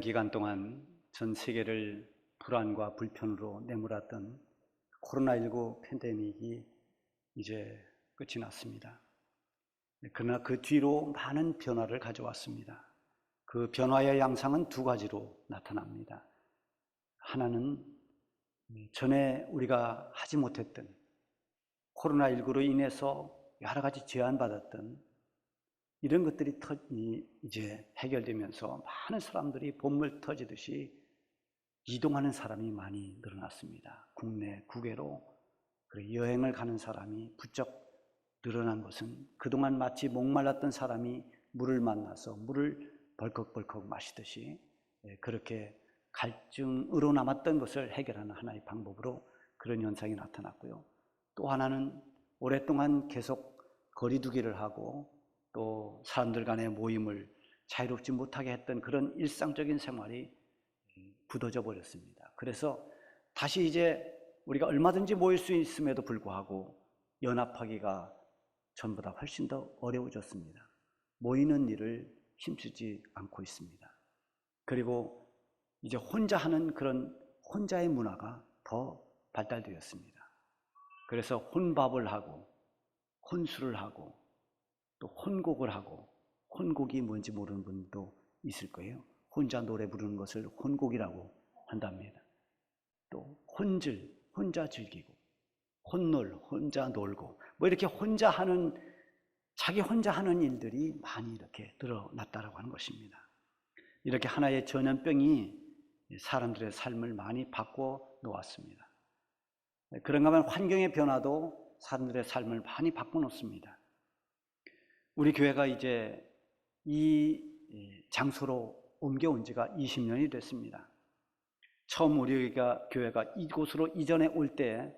기간 동안 전 세계를 불안과 불편으로 내몰았던 코로나19 팬데믹이 이제 끝이 났습니다. 그러나 그 뒤로 많은 변화를 가져왔습니다. 그 변화의 양상은 두 가지로 나타납니다. 하나는 전에 우리가 하지 못했던 코로나19로 인해서 여러 가지 제한받았던 이런 것들이 터, 이제 해결되면서 많은 사람들이 봄물 터지듯이 이동하는 사람이 많이 늘어났습니다. 국내, 국외로 여행을 가는 사람이 부쩍 늘어난 것은 그동안 마치 목말랐던 사람이 물을 만나서 물을 벌컥벌컥 마시듯이 예, 그렇게 갈증으로 남았던 것을 해결하는 하나의 방법으로 그런 현상이 나타났고요. 또 하나는 오랫동안 계속 거리두기를 하고 또 사람들 간의 모임을 자유롭지 못하게 했던 그런 일상적인 생활이 굳어져 버렸습니다. 그래서 다시 이제 우리가 얼마든지 모일 수 있음에도 불구하고 연합하기가 전보다 훨씬 더 어려워졌습니다. 모이는 일을 힘쓰지 않고 있습니다. 그리고 이제 혼자 하는 그런 혼자의 문화가 더 발달되었습니다. 그래서 혼밥을 하고 혼술을 하고 또 혼곡을 하고 혼곡이 뭔지 모르는 분도 있을 거예요. 혼자 노래 부르는 것을 혼곡이라고 한답니다. 또 혼질, 혼자 즐기고 혼놀, 혼자 놀고 뭐 이렇게 혼자 하는 자기 혼자 하는 일들이 많이 이렇게 드러났다라고 하는 것입니다. 이렇게 하나의 전염병이 사람들의 삶을 많이 바꿔 놓았습니다. 그런가 하면 환경의 변화도 사람들의 삶을 많이 바꿔 놓습니다. 우리 교회가 이제 이 장소로 옮겨온 지가 20년이 됐습니다. 처음 우리가 교회가 이곳으로 이전에 올때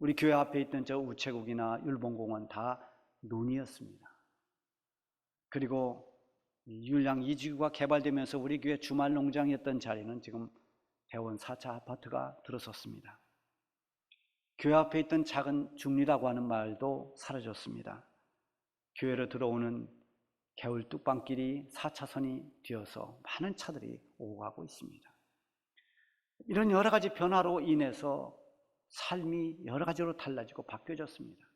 우리 교회 앞에 있던 저 우체국이나 율봉공원 다 논이었습니다. 그리고 율량 2지구가 개발되면서 우리 교회 주말 농장이었던 자리는 지금 대원 4차 아파트가 들어섰습니다. 교회 앞에 있던 작은 중리라고 하는 마을도 사라졌습니다. 교회로 들어오는 개울 뚝방길이 4차선이 되어서 많은 차들이 오고 가고 있습니다. 이런 여러 가지 변화로 인해서 삶이 여러 가지로 달라지고 바뀌어졌습니다.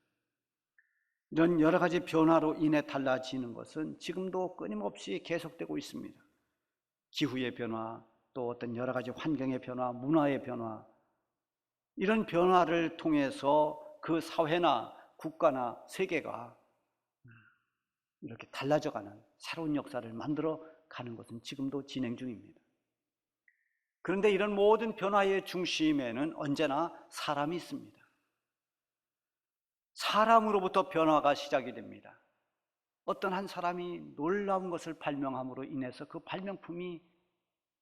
이런 여러 가지 변화로 인해 달라지는 것은 지금도 끊임없이 계속되고 있습니다. 기후의 변화, 또 어떤 여러 가지 환경의 변화, 문화의 변화, 이런 변화를 통해서 그 사회나 국가나 세계가 이렇게 달라져가는 새로운 역사를 만들어 가는 것은 지금도 진행 중입니다. 그런데 이런 모든 변화의 중심에는 언제나 사람이 있습니다. 사람으로부터 변화가 시작이 됩니다. 어떤 한 사람이 놀라운 것을 발명함으로 인해서 그 발명품이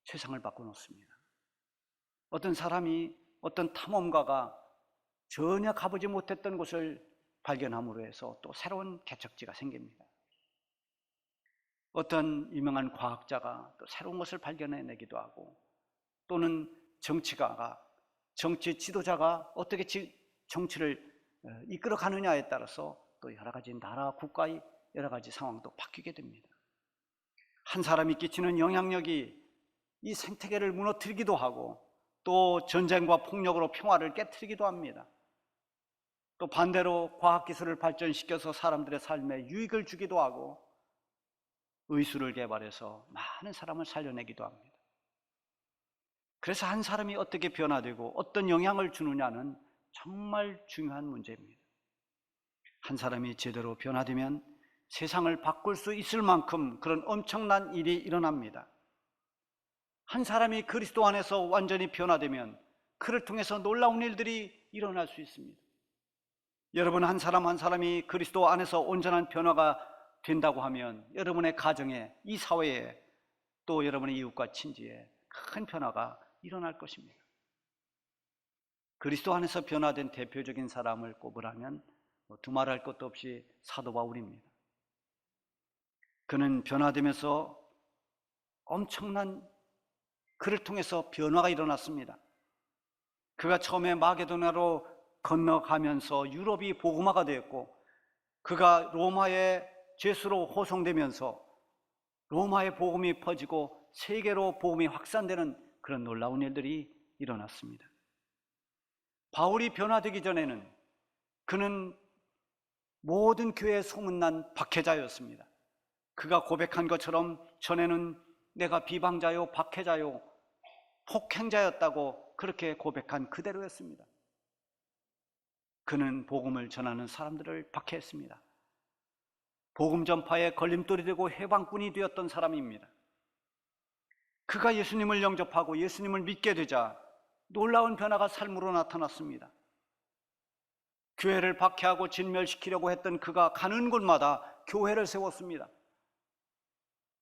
세상을 바꿔놓습니다. 어떤 사람이 어떤 탐험가가 전혀 가보지 못했던 곳을 발견함으로 해서 또 새로운 개척지가 생깁니다. 어떤 유명한 과학자가 또 새로운 것을 발견해내기도 하고 또는 정치가가 정치 지도자가 어떻게 정치를 어, 이끌어 가느냐에 따라서 또 여러 가지 나라 국가의 여러 가지 상황도 바뀌게 됩니다. 한 사람이 끼치는 영향력이 이 생태계를 무너뜨리기도 하고 또 전쟁과 폭력으로 평화를 깨뜨리기도 합니다. 또 반대로 과학기술을 발전시켜서 사람들의 삶에 유익을 주기도 하고 의술을 개발해서 많은 사람을 살려내기도 합니다. 그래서 한 사람이 어떻게 변화되고 어떤 영향을 주느냐는 정말 중요한 문제입니다. 한 사람이 제대로 변화되면 세상을 바꿀 수 있을 만큼 그런 엄청난 일이 일어납니다. 한 사람이 그리스도 안에서 완전히 변화되면 그를 통해서 놀라운 일들이 일어날 수 있습니다. 여러분 한 사람 한 사람이 그리스도 안에서 온전한 변화가 된다고 하면 여러분의 가정에 이 사회에 또 여러분의 이웃과 친지에 큰 변화가 일어날 것입니다. 그리스도 안에서 변화된 대표적인 사람을 꼽으라면 뭐 두말할 것도 없이 사도 바울입니다. 그는 변화되면서 엄청난 그를 통해서 변화가 일어났습니다. 그가 처음에 마게도나로 건너가면서 유럽이 복음화가 되었고 그가 로마의 죄수로 호송되면서 로마의 복음이 퍼지고 세계로 복음이 확산되는 그런 놀라운 일들이 일어났습니다. 바울이 변화되기 전에는 그는 모든 교회에 소문난 박해자였습니다. 그가 고백한 것처럼 전에는 내가 비방자요, 박해자요, 폭행자였다고 그렇게 고백한 그대로였습니다. 그는 복음을 전하는 사람들을 박해했습니다. 복음 전파에 걸림돌이 되고 해방꾼이 되었던 사람입니다. 그가 예수님을 영접하고 예수님을 믿게 되자 놀라운 변화가 삶으로 나타났습니다. 교회를 박해하고 진멸시키려고 했던 그가 가는 곳마다 교회를 세웠습니다.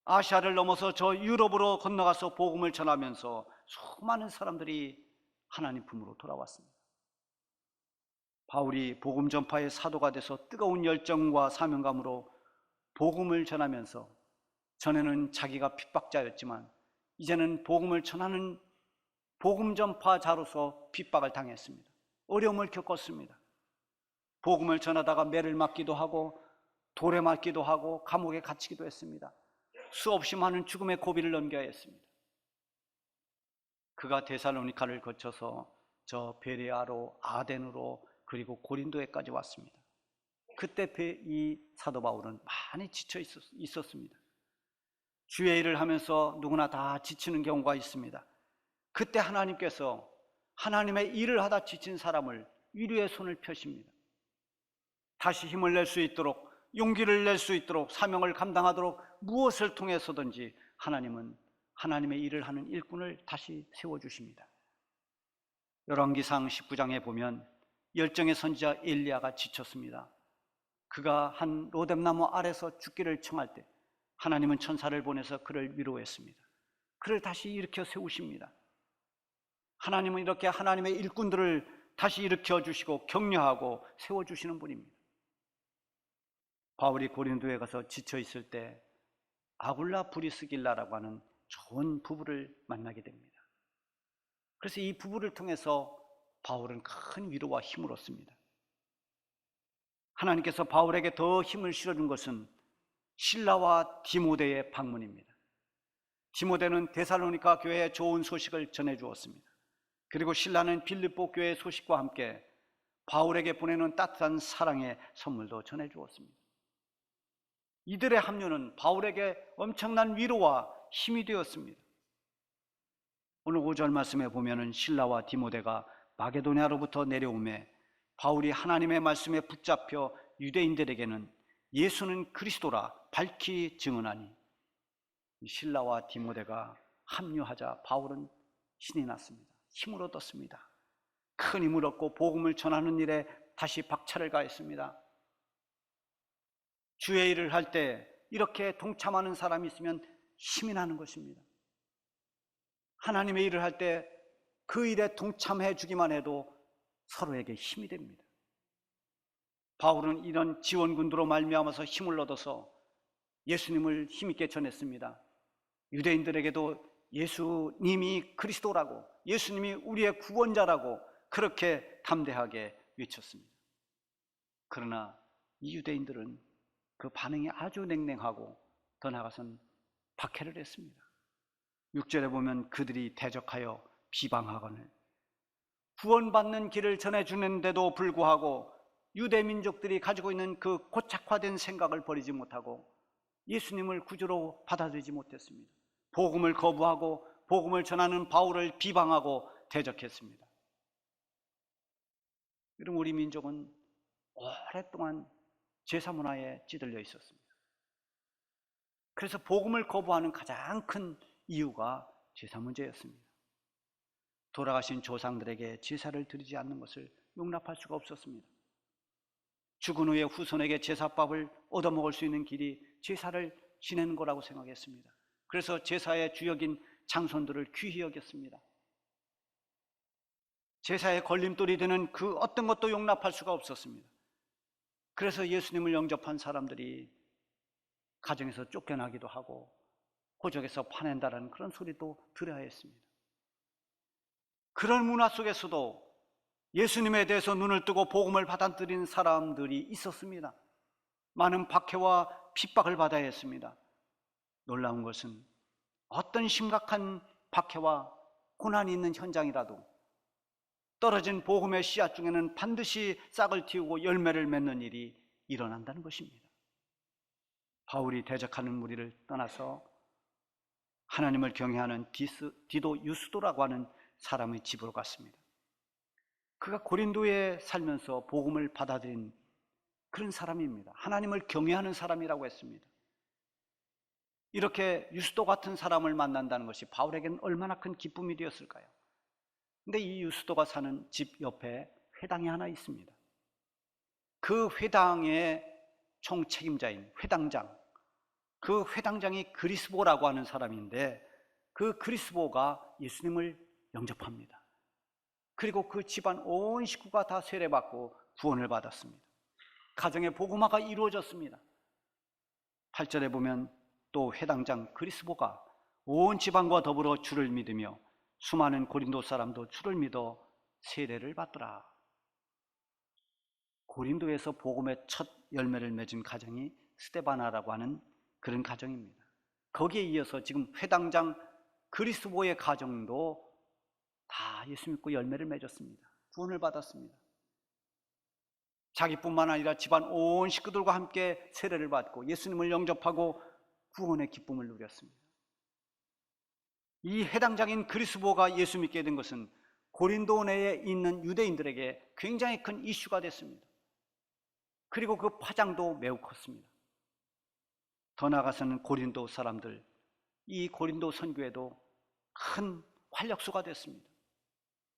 아시아를 넘어서 저 유럽으로 건너가서 복음을 전하면서 수많은 사람들이 하나님 품으로 돌아왔습니다. 바울이 복음 전파의 사도가 돼서 뜨거운 열정과 사명감으로 복음을 전하면서 전에는 자기가 핍박자였지만 이제는 복음을 전하는 복음 전파자로서 핍박을 당했습니다. 어려움을 겪었습니다. 복음을 전하다가 매를 맞기도 하고 돌에 맞기도 하고 감옥에 갇히기도 했습니다. 수없이 많은 죽음의 고비를 넘겨야 했습니다. 그가 데살로니카를 거쳐서 저 베레아로 아덴으로 그리고 고린도에까지 왔습니다. 그때 이 사도 바울은 많이 지쳐 있었 습니다. 주의 일을 하면서 누구나 다 지치는 경우가 있습니다. 그때 하나님께서 하나님의 일을 하다 지친 사람을 위로의 손을 펴십니다. 다시 힘을 낼 수 있도록 용기를 낼 수 있도록 사명을 감당하도록 무엇을 통해서든지 하나님은 하나님의 일을 하는 일꾼을 다시 세워 주십니다. 열왕기상 19장에 보면 열정의 선지자 엘리야가 지쳤습니다. 그가 한 로뎀나무 아래서 죽기를 청할 때 하나님은 천사를 보내서 그를 위로했습니다. 그를 다시 일으켜 세우십니다. 하나님은 이렇게 하나님의 일꾼들을 다시 일으켜 주시고 격려하고 세워 주시는 분입니다. 바울이 고린도에 가서 지쳐 있을 때 아굴라 브리스길라라고 하는 좋은 부부를 만나게 됩니다. 그래서 이 부부를 통해서 바울은 큰 위로와 힘을 얻습니다. 하나님께서 바울에게 더 힘을 실어준 것은 신라와 디모데의 방문입니다. 디모데는 데살로니카 교회에 좋은 소식을 전해 주었습니다. 그리고 신라는 빌립보 교회 소식과 함께 바울에게 보내는 따뜻한 사랑의 선물도 전해 주었습니다. 이들의 합류는 바울에게 엄청난 위로와 힘이 되었습니다. 오늘 5절 말씀에 보면은 신라와 디모데가 마게도냐로부터 내려오매 바울이 하나님의 말씀에 붙잡혀 유대인들에게는 예수는 그리스도라 밝히 증언하니 신라와 디모데가 합류하자 바울은 신이 났습니다. 힘을 얻었습니다. 큰 힘을 얻고 복음을 전하는 일에 다시 박차를 가했습니다. 주의 일을 할 때 이렇게 동참하는 사람이 있으면 힘이 나는 것입니다. 하나님의 일을 할 때 그 일에 동참해 주기만 해도 서로에게 힘이 됩니다. 바울은 이런 지원군으로 말미암아서 힘을 얻어서 예수님을 힘있게 전했습니다. 유대인들에게도 예수님이 그리스도라고 예수님이 우리의 구원자라고 그렇게 담대하게 외쳤습니다. 그러나 이 유대인들은 그 반응이 아주 냉랭하고 더 나아가선 박해를 했습니다. 6절에 보면 그들이 대적하여 비방하거늘 구원받는 길을 전해주는데도 불구하고 유대 민족들이 가지고 있는 그 고착화된 생각을 버리지 못하고 예수님을 구주로 받아들이지 못했습니다. 복음을 거부하고 복음을 전하는 바울을 비방하고 대적했습니다. 여러분 우리 민족은 오랫동안 제사 문화에 찌들려 있었습니다. 그래서 복음을 거부하는 가장 큰 이유가 제사 문제였습니다. 돌아가신 조상들에게 제사를 드리지 않는 것을 용납할 수가 없었습니다. 죽은 후에 후손에게 제사밥을 얻어먹을 수 있는 길이 제사를 지내는 거라고 생각했습니다. 그래서 제사의 주역인 장손들을 귀히 여겼습니다. 제사의 걸림돌이 되는 그 어떤 것도 용납할 수가 없었습니다. 그래서 예수님을 영접한 사람들이 가정에서 쫓겨나기도 하고 고적에서 파낸다라는 그런 소리도 들어야 했습니다. 그런 문화 속에서도 예수님에 대해서 눈을 뜨고 복음을 받아들인 사람들이 있었습니다. 많은 박해와 핍박을 받아야 했습니다. 놀라운 것은 어떤 심각한 박해와 고난이 있는 현장이라도 떨어진 복음의 씨앗 중에는 반드시 싹을 틔우고 열매를 맺는 일이 일어난다는 것입니다. 바울이 대적하는 무리를 떠나서 하나님을 경외하는 디스, 디도 유스도라고 하는 사람의 집으로 갔습니다. 그가 고린도에 살면서 복음을 받아들인 그런 사람입니다. 하나님을 경외하는 사람이라고 했습니다. 이렇게 유스도 같은 사람을 만난다는 것이 바울에게는 얼마나 큰 기쁨이 되었을까요? 근데 이 유스도가 사는 집 옆에 회당이 하나 있습니다. 그 회당의 총 책임자인 회당장, 그 회당장이 그리스보라고 하는 사람인데 그 그리스보가 예수님을 영접합니다. 그리고 그 집안 온 식구가 다 세례받고 구원을 받았습니다. 가정의 복음화가 이루어졌습니다. 8절에 보면 또 회당장 그리스보가 온 집안과 더불어 주를 믿으며 수많은 고린도 사람도 주를 믿어 세례를 받더라. 고린도에서 복음의 첫 열매를 맺은 가정이 스테바나라고 하는 그런 가정입니다. 거기에 이어서 지금 회당장 그리스보의 가정도 다 예수 믿고 열매를 맺었습니다. 구원을 받았습니다. 자기뿐만 아니라 집안 온 식구들과 함께 세례를 받고 예수님을 영접하고 구원의 기쁨을 누렸습니다. 이 해당장인 그리스보가 예수 믿게 된 것은 고린도 내에 있는 유대인들에게 굉장히 큰 이슈가 됐습니다. 그리고 그 파장도 매우 컸습니다. 더 나아가서는 고린도 사람들, 이 고린도 선교에도 큰 활력소가 됐습니다.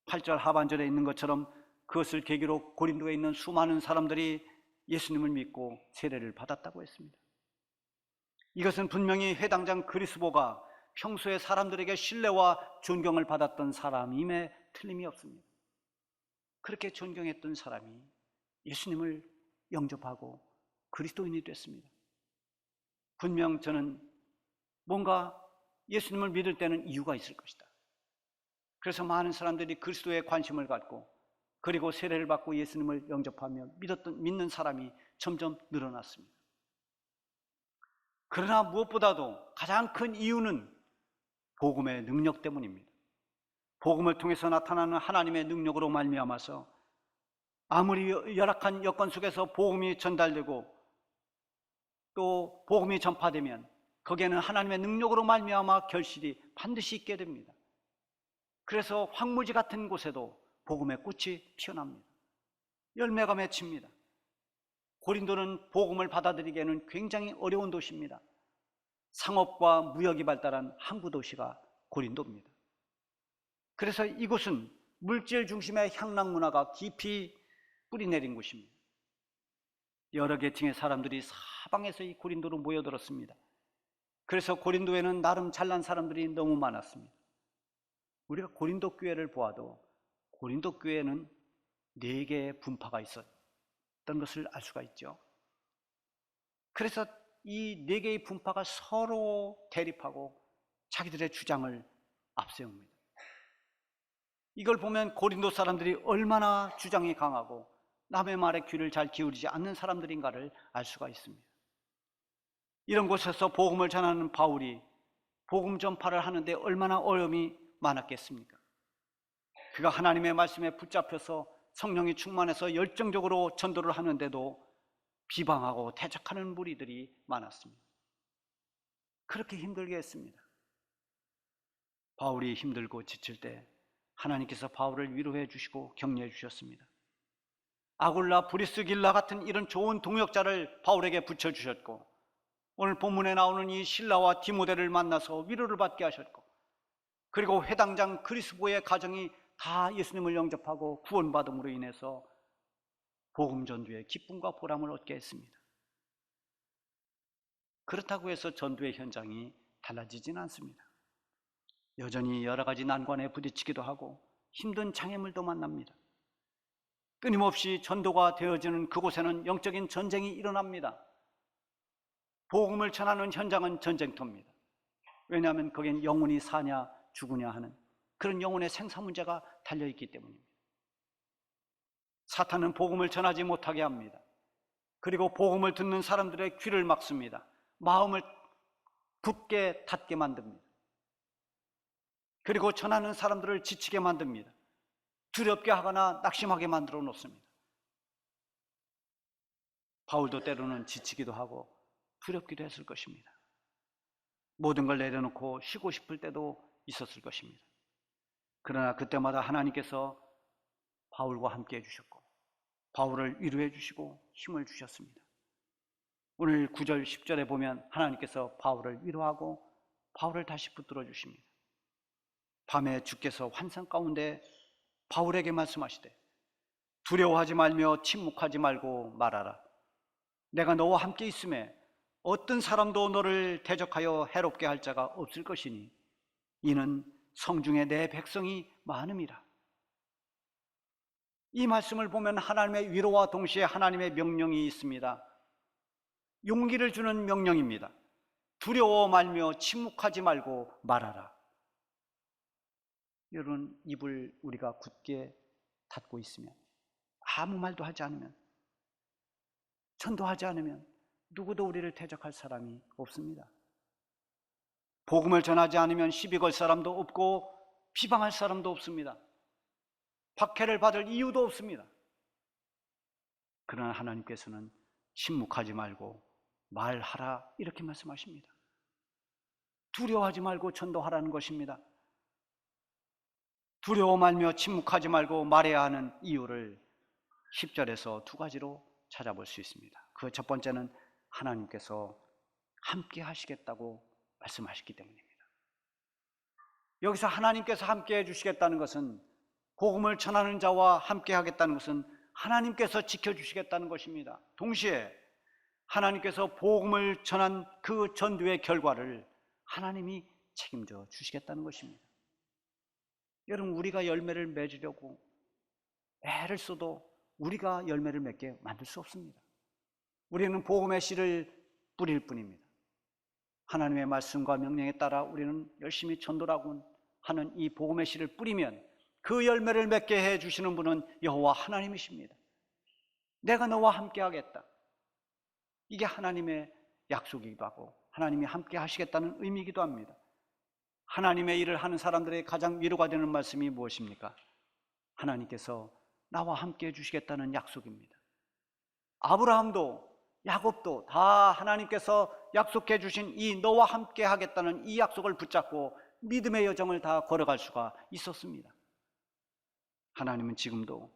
8절 하반절에 있는 것처럼 그것을 계기로 고린도에 있는 수많은 사람들이 예수님을 믿고 세례를 받았다고 했습니다. 이것은 분명히 회당장 그리스보가 평소에 사람들에게 신뢰와 존경을 받았던 사람임에 틀림이 없습니다. 그렇게 존경했던 사람이 예수님을 영접하고 그리스도인이 됐습니다. 분명 저는 뭔가 예수님을 믿을 때는 이유가 있을 것이다. 그래서 많은 사람들이 그리스도에 관심을 갖고 그리고 세례를 받고 예수님을 영접하며 믿었던 믿는 사람이 점점 늘어났습니다. 그러나 무엇보다도 가장 큰 이유는 복음의 능력 때문입니다. 복음을 통해서 나타나는 하나님의 능력으로 말미암아서 아무리 열악한 여건 속에서 복음이 전달되고 또 복음이 전파되면 거기에는 하나님의 능력으로 말미암아 결실이 반드시 있게 됩니다. 그래서 황무지 같은 곳에도 복음의 꽃이 피어납니다. 열매가 맺힙니다. 고린도는 복음을 받아들이기에는 굉장히 어려운 도시입니다. 상업과 무역이 발달한 항구 도시가 고린도입니다. 그래서 이곳은 물질 중심의 향락 문화가 깊이 뿌리내린 곳입니다. 여러 계층의 사람들이 사방에서 이 고린도로 모여들었습니다. 그래서 고린도에는 나름 잘난 사람들이 너무 많았습니다. 우리가 고린도 교회를 보아도 고린도 교회는 네 개의 분파가 있었던 것을 알 수가 있죠. 그래서 이 네 개의 분파가 서로 대립하고 자기들의 주장을 앞세웁니다. 이걸 보면 고린도 사람들이 얼마나 주장이 강하고 남의 말에 귀를 잘 기울이지 않는 사람들인가를 알 수가 있습니다. 이런 곳에서 복음을 전하는 바울이 복음 전파를 하는데 얼마나 어려움이 많았겠습니까? 그가 하나님의 말씀에 붙잡혀서 성령이 충만해서 열정적으로 전도를 하는데도 비방하고 대적하는 무리들이 많았습니다. 그렇게 힘들게 했습니다. 바울이 힘들고 지칠 때 하나님께서 바울을 위로해 주시고 격려해 주셨습니다. 아굴라, 브리스길라 같은 이런 좋은 동역자를 바울에게 붙여 주셨고 오늘 본문에 나오는 이 신라와 디모데를 만나서 위로를 받게 하셨고 그리고 회당장 그리스보의 가정이 다 예수님을 영접하고 구원받음으로 인해서 복음 전도의 기쁨과 보람을 얻게 했습니다. 그렇다고 해서 전도의 현장이 달라지진 않습니다. 여전히 여러 가지 난관에 부딪히기도 하고 힘든 장애물도 만납니다. 끊임없이 전도가 되어지는 그곳에는 영적인 전쟁이 일어납니다. 복음을 전하는 현장은 전쟁터입니다. 왜냐하면 거긴 영혼이 사냐 죽으냐 하는 그런 영혼의 생사 문제가 달려있기 때문입니다. 사탄은 복음을 전하지 못하게 합니다. 그리고 복음을 듣는 사람들의 귀를 막습니다. 마음을 굳게 닫게 만듭니다. 그리고 전하는 사람들을 지치게 만듭니다. 두렵게 하거나 낙심하게 만들어 놓습니다. 바울도 때로는 지치기도 하고 두렵기도 했을 것입니다. 모든 걸 내려놓고 쉬고 싶을 때도 있었을 것입니다. 그러나 그때마다 하나님께서 바울과 함께 해주셨고, 바울을 위로해 주시고 힘을 주셨습니다. 오늘 9절, 10절에 보면 하나님께서 바울을 위로하고 바울을 다시 붙들어 주십니다. 밤에 주께서 환상 가운데 바울에게 말씀하시되 두려워하지 말며 침묵하지 말고 말하라. 내가 너와 함께 있음에 어떤 사람도 너를 대적하여 해롭게 할 자가 없을 것이니 이는 성중에 내 백성이 많음이라. 이 말씀을 보면 하나님의 위로와 동시에 하나님의 명령이 있습니다. 용기를 주는 명령입니다. 두려워 말며 침묵하지 말고 말하라. 여러분, 입을 우리가 굳게 닫고 있으면, 아무 말도 하지 않으면, 전도하지 않으면, 누구도 우리를 대적할 사람이 없습니다. 복음을 전하지 않으면 시비 걸 사람도 없고, 비방할 사람도 없습니다. 박해를 받을 이유도 없습니다. 그러나 하나님께서는 침묵하지 말고 말하라 이렇게 말씀하십니다. 두려워하지 말고 전도하라는 것입니다. 두려워 말며 침묵하지 말고 말해야 하는 이유를 10절에서 두 가지로 찾아볼 수 있습니다. 그 첫 번째는 하나님께서 함께 하시겠다고 말씀하셨기 때문입니다. 여기서 하나님께서 함께 해주시겠다는 것은 복음을 전하는 자와 함께 하겠다는 것은 하나님께서 지켜주시겠다는 것입니다. 동시에 하나님께서 복음을 전한 그 전도의 결과를 하나님이 책임져 주시겠다는 것입니다. 여러분, 우리가 열매를 맺으려고 애를 써도 우리가 열매를 맺게 만들 수 없습니다. 우리는 복음의 씨를 뿌릴 뿐입니다. 하나님의 말씀과 명령에 따라 우리는 열심히 전도라고 하는 이 복음의 씨를 뿌리면 그 열매를 맺게 해 주시는 분은 여호와 하나님이십니다. 내가 너와 함께 하겠다. 이게 하나님의 약속이기도 하고 하나님이 함께 하시겠다는 의미이기도 합니다. 하나님의 일을 하는 사람들의 가장 위로가 되는 말씀이 무엇입니까? 하나님께서 나와 함께 해 주시겠다는 약속입니다. 아브라함도 야곱도 다 하나님께서 약속해 주신 이 너와 함께 하겠다는 이 약속을 붙잡고 믿음의 여정을 다 걸어갈 수가 있었습니다. 하나님은 지금도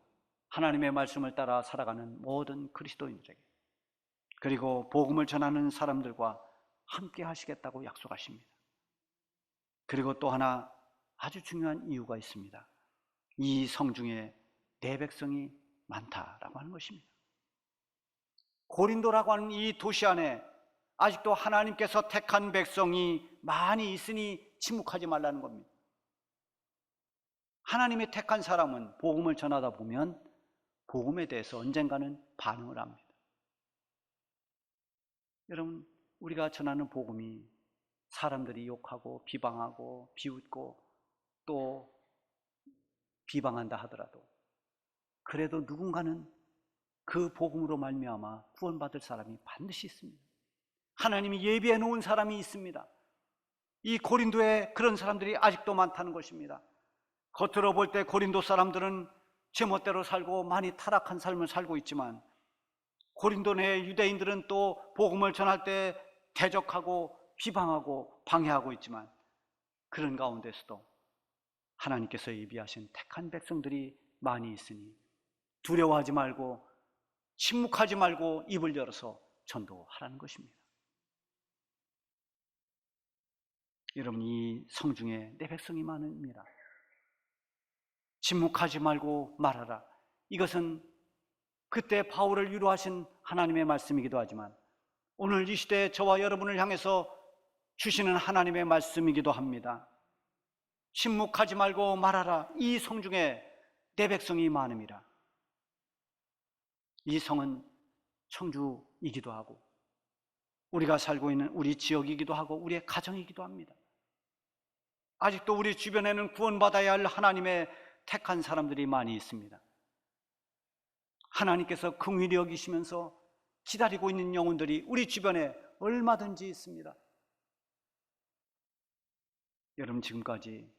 하나님의 말씀을 따라 살아가는 모든 그리스도인들에게 그리고 복음을 전하는 사람들과 함께 하시겠다고 약속하십니다. 그리고 또 하나 아주 중요한 이유가 있습니다. 이 성중에 내 백성이 많다라고 하는 것입니다. 고린도라고 하는 이 도시 안에 아직도 하나님께서 택한 백성이 많이 있으니 침묵하지 말라는 겁니다. 하나님의 택한 사람은 복음을 전하다 보면 복음에 대해서 언젠가는 반응을 합니다. 여러분, 우리가 전하는 복음이 사람들이 욕하고 비방하고 비웃고 또 비방한다 하더라도 그래도 누군가는 그 복음으로 말미암아 구원받을 사람이 반드시 있습니다. 하나님이 예비해 놓은 사람이 있습니다. 이 고린도에 그런 사람들이 아직도 많다는 것입니다. 겉으로 볼 때 고린도 사람들은 제멋대로 살고 많이 타락한 삶을 살고 있지만 고린도 내 유대인들은 또 복음을 전할 때 대적하고 비방하고 방해하고 있지만 그런 가운데서도 하나님께서 예비하신 택한 백성들이 많이 있으니 두려워하지 말고 침묵하지 말고 입을 열어서 전도하라는 것입니다. 여러분 이 성중에 내 백성이 많습니다. 침묵하지 말고 말하라. 이것은 그때 바울을 위로하신 하나님의 말씀이기도 하지만 오늘 이 시대에 저와 여러분을 향해서 주시는 하나님의 말씀이기도 합니다. 침묵하지 말고 말하라. 이 성 중에 내 백성이 많음이라. 이 성은 청주이기도 하고 우리가 살고 있는 우리 지역이기도 하고 우리의 가정이기도 합니다. 아직도 우리 주변에는 구원받아야 할 하나님의 택한 사람들이 많이 있습니다. 하나님께서 긍휼히 여기시면서 기다리고 있는 영혼들이 우리 주변에 얼마든지 있습니다. 여러분 지금까지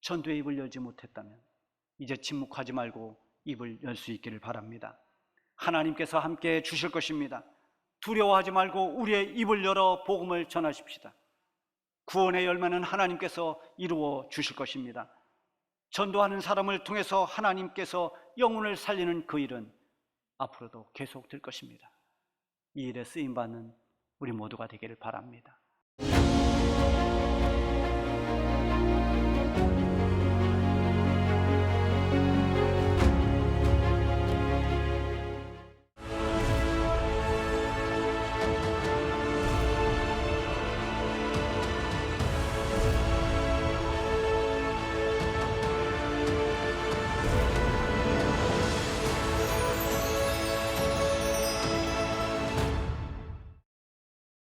전도의 입을 열지 못했다면 이제 침묵하지 말고 입을 열 수 있기를 바랍니다. 하나님께서 함께 주실 것입니다. 두려워하지 말고 우리의 입을 열어 복음을 전하십시다. 구원의 열매는 하나님께서 이루어 주실 것입니다. 전도하는 사람을 통해서 하나님께서 영혼을 살리는 그 일은 앞으로도 계속 될 것입니다. 이 일에 쓰임 받는 우리 모두가 되기를 바랍니다.